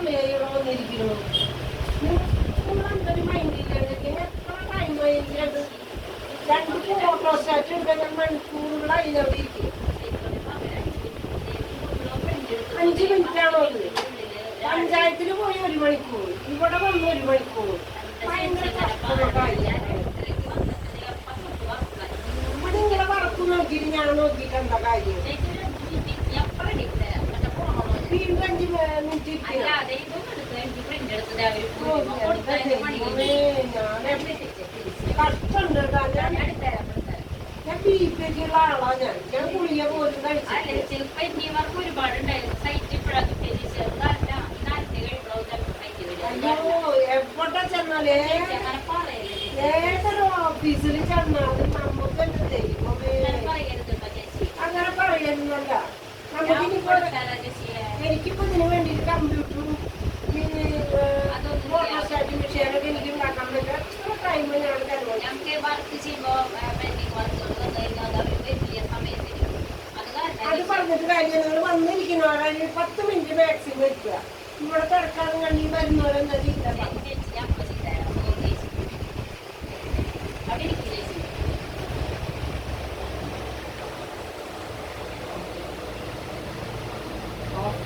ഇരിക്കുന്നു നിങ്ങളെന്തൊരു മൈൻഡില്ല എത്ര ടൈം രണ്ട് രണ്ട് ഫോട്ടോസ്റ്റാറ്റ് ഉണ്ടെങ്കിൽ മണിക്കൂറുകളായി അവിടെ ഇരിക്കും. അഞ്ച് മിനിറ്റ് ആണോ ഇത്? പഞ്ചായത്തിൽ പോയി ഒരു മണിക്കൂർ ഇവിടെ വന്ന് ഒരു മണിക്കൂർ. ഭയങ്കര കഷ്ടപ്പെട്ടായി ഇവിടെ ഇങ്ങനെ വറക്കു നോക്കിയിട്ട് ഞാൻ നോക്കിയിട്ട് എന്താ കാര്യം വീണ്ടും അഞ്ച് മിനിറ്റ് ഇരിക്കണം കഷ്ടമുണ്ട് കേട്ടോ ഞാൻ ബി പി ഉള്ള ആളാ ഞാൻ ഞാൻ ഗുളിക പോലും കഴിച്ചിട്ടില്ല അയ്യോ എവിടെ ചെന്നാലേ ഏതൊരു ഓഫീസിൽ ചെന്നാലും നമുക്ക് എന്ത് ദൈവമേ അങ്ങനെ പറയുന്നല്ല നമുക്കിനിപ്പോ എനിക്കിപ്പോ ഇതിനു വേണ്ടിയിട്ട് ഞാൻ ചെലവഴിച്ചു ഞങ്ങൾക്ക് വർക്ക് ചെയ്യുമ്പോ പെൻഡിങ് വർക്കുകൾ വന്നു കഴിഞ്ഞാൽ അത് അവർ വലിയ സമയത്തിന് അത് അത് കാരണം പറഞ്ഞിട്ട് കാര്യം നിങ്ങൾ വന്നിരിക്കുന്നവരെ പത്ത് മിനിറ്റ് മാക്സിമം വെക്കുക ഇവിടെ തിരക്കാണ് കണ്ടി വരുന്നവരെന്താ ചെയ്യില്ല